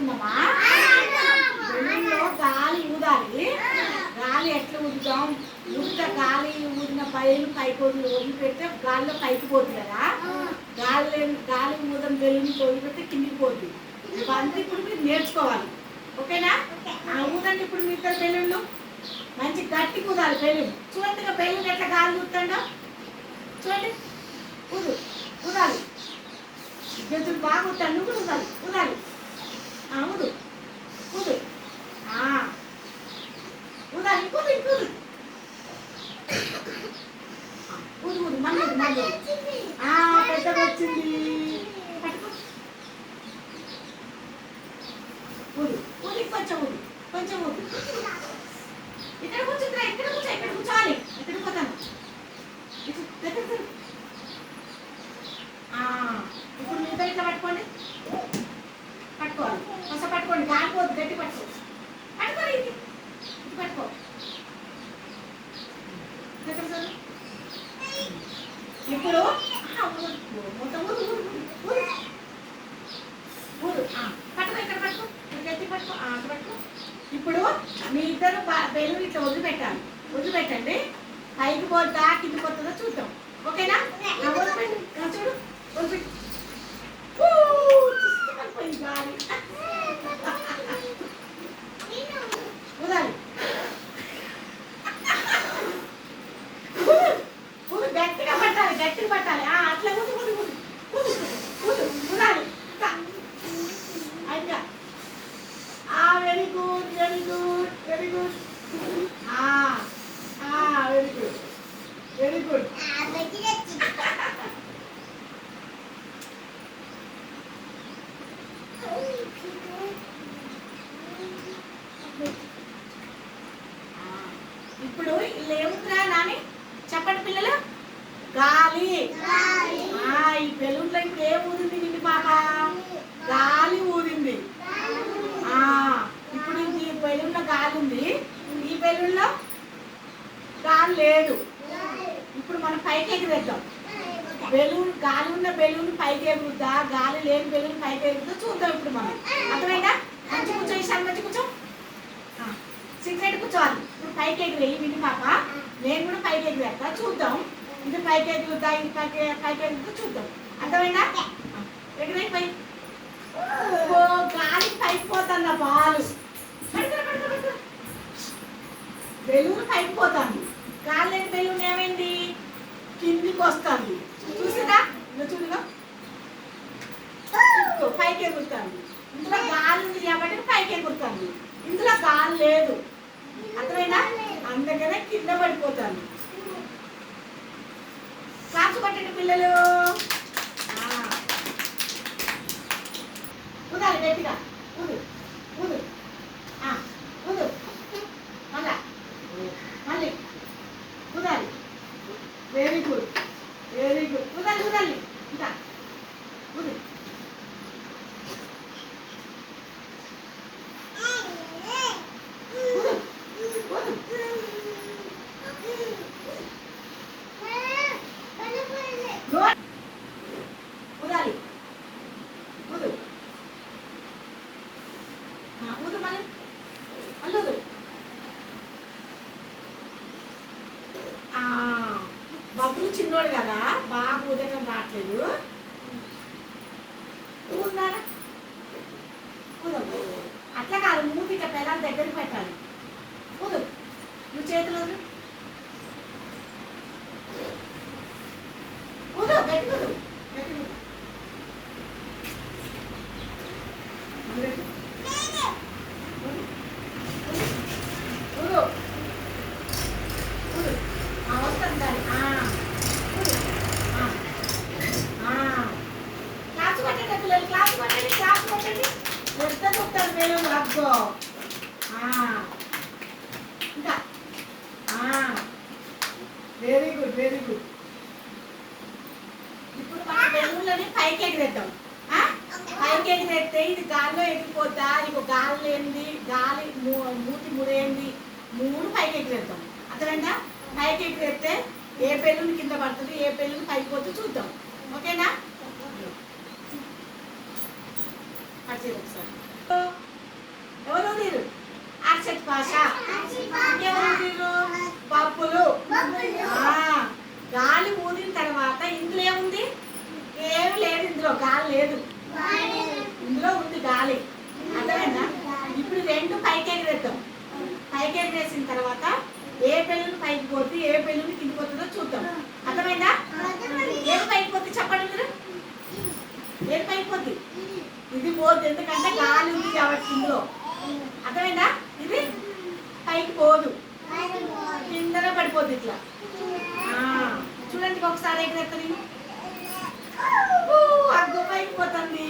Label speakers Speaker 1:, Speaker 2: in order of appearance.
Speaker 1: ఆడుకుందామా బెలూన్లో గాలి ఊదాలి. గాలి ఎట్లా ఊదుతాం? ఊదుతా గాలి ఊదిన పైన పైకి వదిలి వదిలిపెడితే గాలిలో పైకి పోతుంది కదా. గాలి గాలి ఊదం బెలూన్ వదిలిపెడితే కిందికి పోతుంది. ఇవన్నీ ఇప్పుడు మీరు నేర్చుకోవాలి. ఓకేనా? ఆ, ఊదండి ఇప్పుడు మీ ఇద్దరు బెలూన్లు మంచి గట్టి ఊదాలి బెలూన్ చూడండి బెలూన్ ఎట్లా గాలి ఊదుతాడో చూడండి. ఊదు. ఊదాలి. గెంతులు బాగా నువ్వు కూడా ఊదాలి. ఊదాలి. ఆ. ఊదాలి ఊదు ఊదు ఆ, ఊదు ఊదు మళ్ళీ మళ్ళీ. పెద్దగా వచ్చింది. ఊదు ఊది కొంచెం కొంచెం ఇక్కడ కూర్చుందిరా ఇక్కడ కూర్చో ఇక్కడ కూర్చోవాలి ఇక్కడ పోతాను ఇటు దగ్గర తిరుగు. ఆ, ఇప్పుడు మీ ఇద్దరు ఇట్లా పట్టుకోండి పట్టుకోవాలి కొంచెం పట్టుకోండి కాలిపోద్దు గట్టి పట్టుకో పట్టుకోండి ఇది ఇది పట్టుకో దగ్గర చూడు. ఇప్పుడు ఆ, ఊదు, మొత్తం ఊదు ఊదు ఊదు ఊదు ఊదు ఆ, పట్టుకో ఇక్కడ పట్టుకో ఇక్కడ గట్టి పట్టుకో ఆ, అటు పట్టుకో ఇప్పుడు మీ ఇద్దరు బెలూన్ ఇట్లా వదిలిపెట్టాలి. వదిలిపెట్టండి. పైకి పోతా కింద పోతుందో చూద్దాం. ఓకేనా ఆ, వదిలిపెట్టు ఆ, చూడు వదిలిపెట్టు ఊ, తీసుకెళ్ళిపోయింది గాలి. ఊదాలి. ఊదు, ఊదు, గట్టిగా పట్టాలి గట్టిగా పట్టాలి ఆ, అట్లా ఊదు ఊదు ఊదు ఊదు ఊదు ఊదాలి ఇంకా ఇంకా ఆ very good very good very good very good very good ఇప్పుడు లేవుతురా నాని? చెప్పండి పిల్లలు? గాలి. ఈ బెలూన్లో ఇప్పుడు ఏం ఊదింది నిండి పాప గాలి ఊదింది ఆ ఇప్పుడు ఈ బెలూన్లో గాలి ఉంది ఈ బెలూన్లో గాలి లేదు. ఇప్పుడు మనం పైకి ఎగిరేద్దాం బెలూన్ గాలి ఉన్న బెలూన్ పైకి ఎగురుద్దా? గాలి లేని బెలూన్ పైకి ఎగురుద్దా? చూద్దాం ఇప్పుడు మనం. అర్థమైందా? మంచి కూర్చో ఇస్తాను మంచి కూర్చో. సిగరెట్ కూర్చోవాలి. ఇప్పుడు పైకి ఎగిరేయి విని పాప. నేను కూడా పైకి ఎగిరేస్తా చూద్దాం. ఇది పైకి ఎగురుద్దా? ఇది పైకి పైకి ఎగురుద్దా? చూద్దాం. అర్థమైందా ఆ, ఎగిరేయి పై ఓ గాలి పైకి పోతుందా బాలు పడుకో, పడుకో, పడుకో. బెలూన్ పైకి పోతుంది గాలి లేని బెలూన్ ఏమైంది కిందికి వస్తుంది చూసిరా ఇదిగో చూడుగా ఇదిగో పైకి ఎగురుతుంది ఇందులో గాలి ఉంది కాబట్టి పైకి ఎగురుతుంది ఇందులో లేదు. అర్థమైనా అందుకనే కింద పడిపోతాను. కాచు పట్టండి పిల్లలు. కుదాలి గట్టిగా. ఊదు ఊదు ఆ, ఊదు మళ్ళా మళ్ళీ ఊదాలి వెరీ గుడ్ వెరీ గుడ్ ఊదాలి ఊదాలి ఇంకా ఊదు ఊదు ఊదు నోట్ ఊదాలి ఊదు ఆ, ఊదు మళ్ళీ మళ్ళీ ఊదు ఆ, బబ్బులు చిన్నోడు కదా బాగా ఉదయం రావట్లేదు ఊదారా అట్లా కాదు మూతి ఇక పిల్లల దగ్గరికి పెట్టాలి కుదు నువ్వు చేతిలో కుదు పెట్టుకుదు గట్టి ఊదు గట్టి ఊదు ఊదు. ఊదు. ఊదు. ఊదు. ఆ, వస్తుంది దారి. ఆ. ఊదు. ఆ. ఆ. క్లాస్ కొట్టండి పిల్లలు క్లాస్ కొట్టండి క్లాస్ కొట్టండి పెద్ద కొట్టారు మేము అబ్బో. ఆ. ఇంకా. వెరీ గుడ్ వెరీ గుడ్ ఇప్పుడు మన బెలూన్లని పైకి ఎగిరేద్దాం. ఆ? పైకి ఎగిరేస్తే ఇది గాల్లో ఎగిరిపోద్దా ఇక గాలి ఏంది గాలి మూ- మూతి ముడేంది మూడు పైకి ఎగిరేద్దాం. అర్థమైందా? పైకి ఎగిరేస్తే ఏ బెలూన్ కింద పడుతుంది ఏ బెలూన్ పైకి పోతే చూద్దాం. ఓకేనా? కట్ చేయండి ఒకసారి అర్షత్ ఎవరు పప్పులు ఆ, గాలి ఊదిన తర్వాత ఇందులో ఏముంది ఏమి లేదు ఇందులో గాలి లేదు ఇందులో ఉంది గాలి అర్థమైందా ఇప్పుడు రెండు పైకి ఎగిరేద్దాం. పైకి ఎగిరేసిన తర్వాత ఏ పెళ్ళుని పైకి పోతుంది ఏ పెళ్ళిని కిందికి పోతుందో చూద్దాం. అర్థమైందా ఏది పైకి పోతే చెప్పండి మీరు ఏది పైకి పోద్ది ఇది పోదు ఎందుకంటే గాలి ఉంది కాబట్టి ఇందులో. అర్థమైందా? ఇది? పైకి పోదు. కిందనే పడిపోద్ది ఇట్లా. చూడండి ఒకసారి ఎగిరెత్తని అగ్గు పైకి పోతుంది